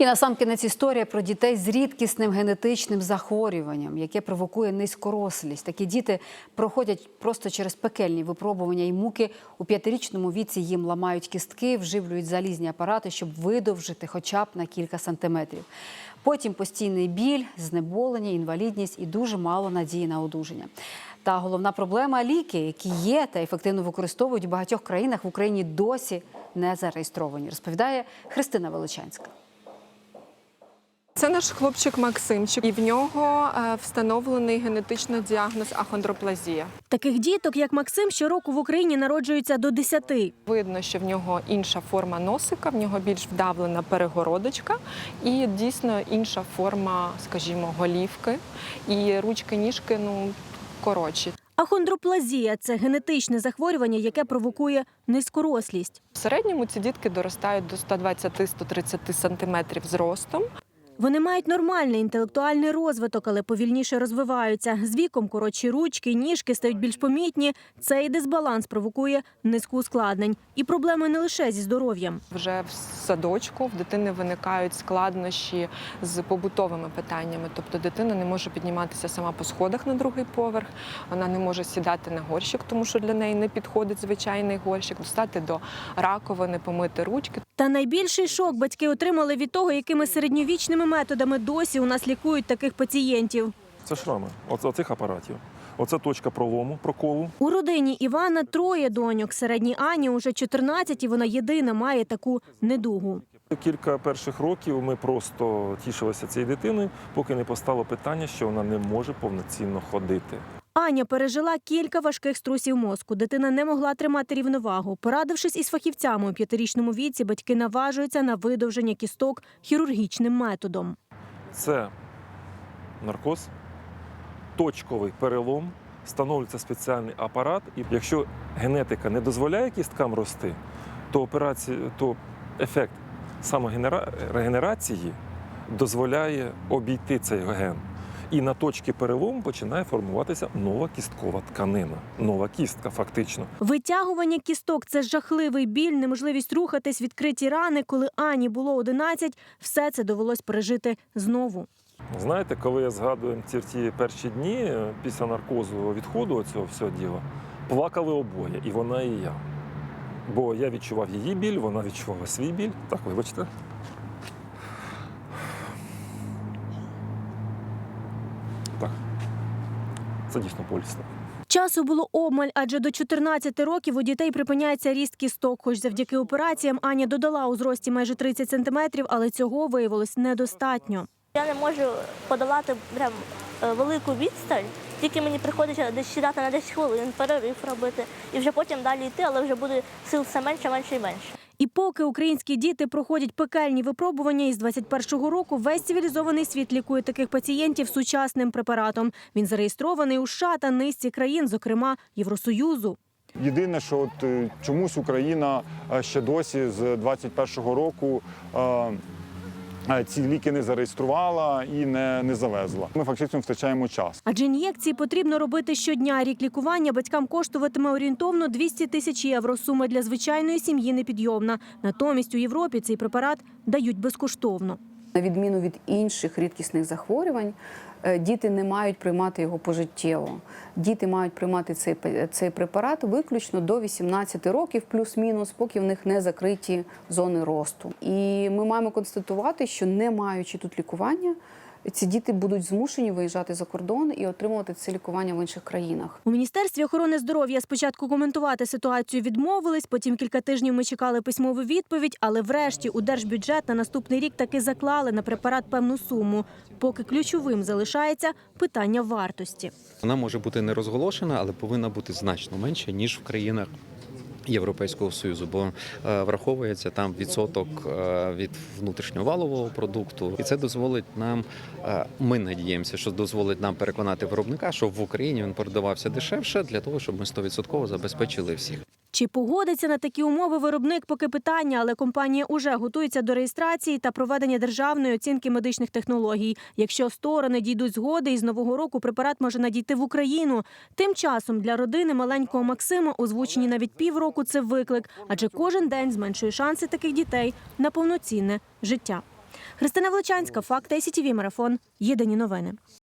І насамкінець історія про дітей з рідкісним генетичним захворюванням, яке провокує низькорослість. Такі діти проходять просто через пекельні випробування і муки. У п'ятирічному віці їм ламають кістки, вживлюють залізні апарати, щоб видовжити хоча б на кілька сантиметрів. Потім постійний біль, знеболення, інвалідність і дуже мало надії на одужання. Та головна проблема ліки, які є та ефективно використовують в багатьох країнах в Україні досі не зареєстровані, розповідає Христина Величанська. Це наш хлопчик Максимчик, і в нього е, встановлений генетичний діагноз ахондроплазія. Таких діток, як Максим, щороку в Україні народжується до 10. Видно, що в нього інша форма носика, в нього більш вдавлена перегородочка, і дійсно інша форма, скажімо, голівки. І ручки, ніжки ну коротші. Ахондроплазія це генетичне захворювання, яке провокує низькорослість. В середньому ці дітки доростають до 120-130 сантиметрів зростом. Вони мають нормальний інтелектуальний розвиток, але повільніше розвиваються. З віком коротші ручки, ніжки стають більш помітні. Цей дисбаланс провокує низку ускладнень. І проблеми не лише зі здоров'ям. Вже в садочку в дитини виникають складнощі з побутовими питаннями. Тобто дитина не може підніматися сама по сходах на другий поверх, вона не може сідати на горщик, тому що для неї не підходить звичайний горщик, достати до раковини, помити ручки. Та найбільший шок батьки отримали від того, якими середньовічними методами досі у нас лікують таких пацієнтів. Це шрами оцих апаратів. Оце точка пролому, проколу. У родині Івана троє доньок. Середній Ані уже 14, і вона єдина має таку недугу. Кілька перших років ми просто тішилися цією дитиною, поки не постало питання, що вона не може повноцінно ходити. Аня пережила кілька важких струсів мозку. Дитина не могла тримати рівновагу. Порадившись із фахівцями у п'ятирічному віці, батьки наважуються на видовження кісток хірургічним методом. Це наркоз, точковий перелом, встановлюється спеціальний апарат. І якщо генетика не дозволяє кісткам рости, то операція, то ефект саморегенерації дозволяє обійти цей ген. І на точці перелому починає формуватися нова кісткова тканина, нова кістка, фактично. Витягування кісток це жахливий біль, неможливість рухатись, відкриті рани. Коли Ані було 11, все це довелось пережити знову. Знаєте, коли я згадую ці, ті перші дні е, після наркозу відходу цього всього діла, плакали обоє, і вона, і я. Бо я відчував її біль, вона відчувала свій біль. Так, вибачте. Це дійсно болісно. Часу було обмаль, адже до 14 років у дітей припиняється ріст кісток. Хоч завдяки операціям Аня додала у зрості майже 30 сантиметрів, але цього виявилось недостатньо. Я не можу подолати прям е, велику відстань, тільки мені приходиться десь сідати на 10 хвилин, перерив робити, і вже потім далі йти, але вже буде сил все менше, менше і менше. І поки українські діти проходять пекельні випробування із 21-го року, весь цивілізований світ лікує таких пацієнтів сучасним препаратом. Він зареєстрований у США та низці країн, зокрема Євросоюзу. Єдине, що от е, чомусь Україна е, ще досі з 21-го року е, ці ліки не зареєструвала і не, не завезла. Ми фактично втрачаємо час. Адже ін'єкції потрібно робити щодня. Рік лікування батькам коштуватиме орієнтовно 200 тисяч євро. Сума для звичайної сім'ї непідйомна. Натомість у Європі цей препарат дають безкоштовно. На відміну від інших рідкісних захворювань, е, діти не мають приймати його пожиттєво. Діти мають приймати цей, цей препарат виключно до 18 років, плюс-мінус, поки в них не закриті зони росту. І ми маємо констатувати, що не маючи тут лікування, ці діти будуть змушені виїжджати за кордон і отримувати це лікування в інших країнах. У міністерстві охорони здоров'я спочатку коментувати ситуацію відмовились. Потім кілька тижнів ми чекали письмову відповідь, але врешті у держбюджет на наступний рік таки заклали на препарат певну суму. Поки ключовим залишається питання вартості. Вона може бути не розголошена, але повинна бути значно менше ніж в країнах. Європейського союзу, бо е, враховується там відсоток е, від внутрішнього валового продукту, і це дозволить нам. е, Ми надіємося, що дозволить нам переконати виробника, що в Україні він продавався дешевше для того, щоб ми 100% забезпечили всіх. Чи погодиться на такі умови виробник, поки питання, але компанія уже готується до реєстрації та проведення державної оцінки медичних технологій. Якщо сторони дійдуть згоди, із нового року препарат може надійти в Україну. Тим часом для родини маленького Максима озвучені навіть півроку це виклик, адже кожен день зменшує шанси таких дітей на повноцінне життя. Христина Величанська, факти СІТВ Марафон. Єдині новини.